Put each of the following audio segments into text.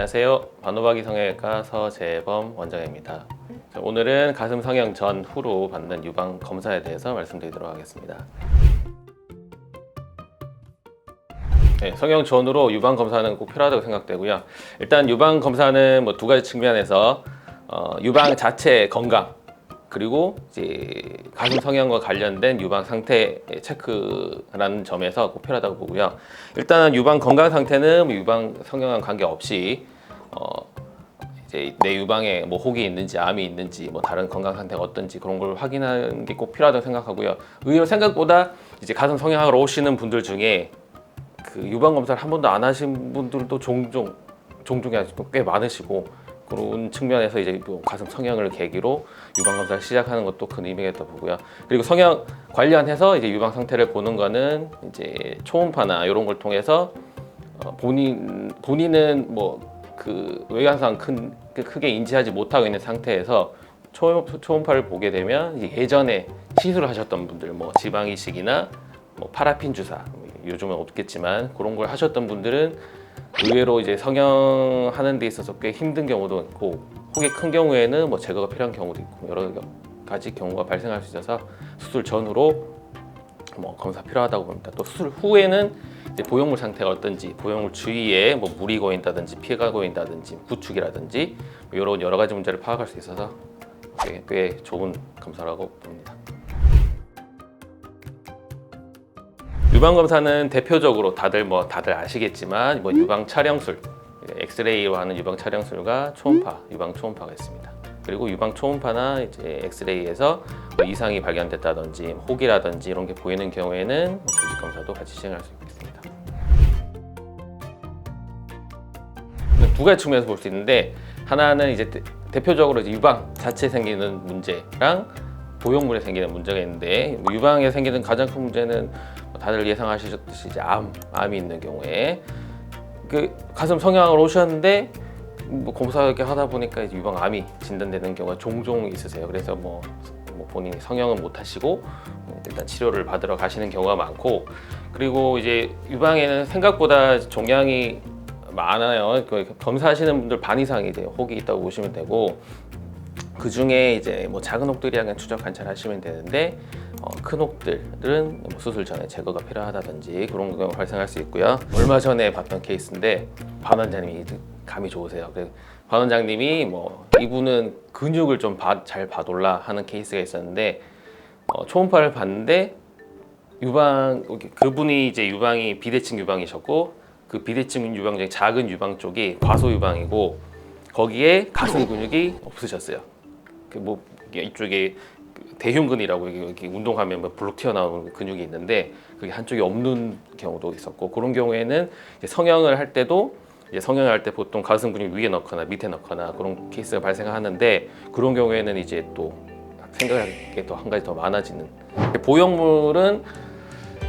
안녕하세요. 반호박이 성형외과 서재범 원장입니다. 자, 오늘은 가슴 성형 전 후로 받는 유방 검사에 대해서 말씀드리도록 하겠습니다. 네, 성형 전후로 유방 검사는 꼭 필요하다고 생각되고요. 일단 유방 검사는 뭐 두 가지 측면에서 어, 유방 자체 건강 그리고 이제 가슴 성형과 관련된 유방 상태 체크라는 점에서 꼭 필요하다고 보고요. 일단은 유방 건강 상태는 뭐 유방 성형과 관계없이 어, 이제 내 유방에 뭐 혹이 있는지 암이 있는지 뭐 다른 건강 상태가 어떤지 그런 걸 확인하는 게 꼭 필요하다고 생각하고요. 의외로 생각보다 이제 가슴 성형하러 오시는 분들 중에 그 유방 검사를 한 번도 안 하신 분들도 종종 종종이 꽤 많으시고 그런 측면에서 이제 뭐 가슴 성형을 계기로 유방 검사를 시작하는 것도 큰 의미가 있다고 보고요. 그리고 성형 관련해서 이제 유방 상태를 보는 거는 이제 초음파나 이런 걸 통해서 어, 본인 본인은 뭐 그 외관상 큰그 크게 인지하지 못하고 있는 상태에서 초, 초음 파를 보게 되면 예전에 시술을 하셨던 분들 뭐 지방 이식이나 뭐 파라핀 주사 뭐 요즘은 없겠지만 그런 걸 하셨던 분들은 의외로 이제 성형하는 데 있어서 꽤 힘든 경우도 있고 혹이 큰 경우에는 뭐 제거가 필요한 경우도 있고 여러 가지 경우가 발생할 수 있어서 수술 전후로 뭐 검사 필요하다고 봅니다. 또 수술 후에는 보형물 상태가 어떤지 보형물 주위에 뭐 물이 고인다든지 피가 고인다든지 구축이라든지 뭐 이런 여러 가지 문제를 파악할 수 있어서 꽤, 꽤 좋은 검사라고 봅니다. 유방 검사는 대표적으로 다들 뭐 다들 아시겠지만 뭐 유방 촬영술, 엑스레이로 하는 유방 촬영술과 초음파, 유방 초음파가 있습니다. 그리고 유방 초음파나 이제 엑스레이에서 뭐 이상이 발견됐다든지 혹이라든지 이런 게 보이는 경우에는 조직 검사도 같이 시행할 수 있겠습니다. 두 가지 측면에서 볼 수 있는데 하나는 이제 대- 대표적으로 이제 유방 자체에 생기는 문제랑 보형물에 생기는 문제가 있는데 뭐 유방에 생기는 가장 큰 문제는 뭐 다들 예상하시듯이 이제 암, 암이 있는 경우에 그 가슴 성형을 오셨는데 뭐 검사 이렇게 하다 보니까 이제 유방암이 진단되는 경우가 종종 있으세요. 그래서 뭐, 뭐 본인이 성형은 못 하시고 일단 치료를 받으러 가시는 경우가 많고 그리고 이제 유방에는 생각보다 종양이 많아요. 그 검사하시는 분들 반 이상이 이제 혹이 있다고 보시면 되고 그 중에 이제 뭐 작은 혹들이야 그냥 추적 관찰하시면 되는데 어, 큰 혹들은 뭐 수술 전에 제거가 필요하다든지 그런 경우가 발생할 수 있고요. 얼마 전에 봤던 케이스인데 반 원장님이 감이 좋으세요. 그반 원장님이 뭐 이분은 근육을 좀 잘 봐돌라 하는 케이스가 있었는데 어, 초음파를 봤는데 유방 그분이 이제 유방이 비대칭 유방이셨고 그 비대칭 유방 중에 작은 유방 쪽이 과소 유방이고 거기에 가슴 근육이 없으셨어요. 그뭐 이쪽에 그 대흉근이라고 이렇게 운동하면 뭐 블록 튀어나오는 근육이 있는데 그게 한쪽이 없는 경우도 있었고 그런 경우에는 성형을 할 때도 이제 성형을 할때 보통 가슴 근육 위에 넣거나 밑에 넣거나 그런 케이스가 발생하는데 그런 경우에는 이제 또 생각할 게또한 가지 더 많아지는 보형물은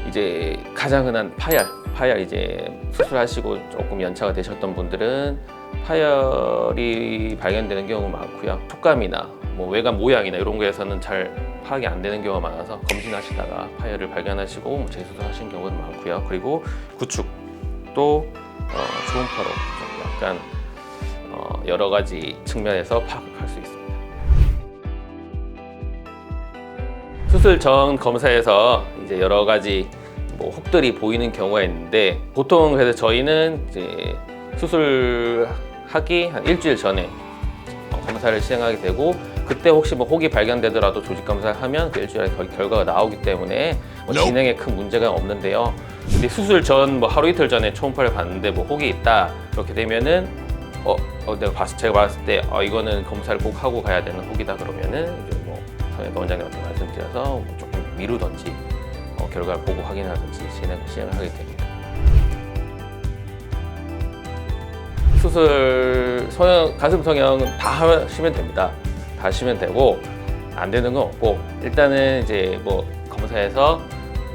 이제 가장 흔한 파열, 파열 이제 수술하시고 조금 연차가 되셨던 분들은 파열이 발견되는 경우가 많고요. 촉감이나 뭐 외관 모양이나 이런 거에서는 잘 파악이 안 되는 경우가 많아서 검진하시다가 파열을 발견하시고 뭐 재수술하신 경우도 많고요. 그리고 구축도 어, 초음파로 좀 약간 어, 여러 가지 측면에서 파악할 수 있습니다. 수술 전 검사에서 이제 여러 가지 뭐 혹들이 보이는 경우가 있는데 보통 그래서 저희는 이제 수술하기 한 일주일 전에 어, 검사를 시행하게 되고 그때 혹시 뭐 혹이 발견되더라도 조직 검사를 하면 그 일주일에 결- 결과가 나오기 때문에 뭐 진행에 큰 문제가 없는데요. 근데 수술 전 뭐 하루 이틀 전에 초음파를 봤는데 뭐 혹이 있다 이렇게 되면은 어, 어, 내가 봤을 제가 봤을 때 어, 이거는 검사를 꼭 하고 가야 되는 혹이다 그러면은 이제 뭐 성형외과 원장님한테 말씀드려서 뭐 조금 미루던지 어, 결과를 보고 확인하든지 진행 시행을 하게 됩니다. 수술 성형 가슴 성형은 다 하시면 됩니다. 다 하시면 되고 안 되는 건 없고 일단은 이제 뭐 검사에서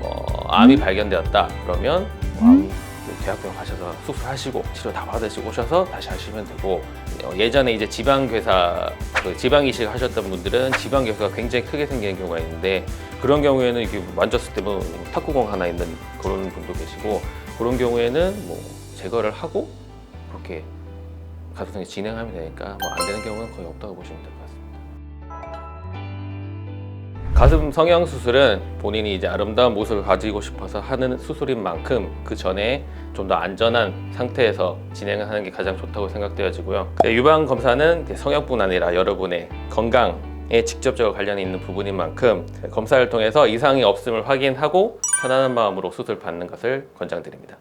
뭐 암이 발견되었다 그러면 뭐 암 대학병원 가셔서 수술하시고 치료 다 받으시고 오셔서 다시 하시면 되고 어, 예전에 이제 지방괴사 그 지방 이식 하셨던 분들은 지방괴사가 굉장히 크게 생기는 경우가 있는데 그런 경우에는 이게 만졌을 때 뭐 탁구공 하나 있는 그런 분도 계시고 그런 경우에는 뭐 제거를 하고 그렇게 가소성이 진행하면 되니까 뭐 안 되는 경우는 거의 없다고 보시면 같습니다. 가슴 성형 수술은 본인이 이제 아름다운 모습을 가지고 싶어서 하는 수술인 만큼 그 전에 좀 더 안전한 상태에서 진행을 하는 게 가장 좋다고 생각되어지고요. 유방 검사는 성형뿐 아니라 여러분의 건강에 직접적으로 관련이 있는 부분인 만큼 검사를 통해서 이상이 없음을 확인하고 편안한 마음으로 수술 받는 것을 권장드립니다.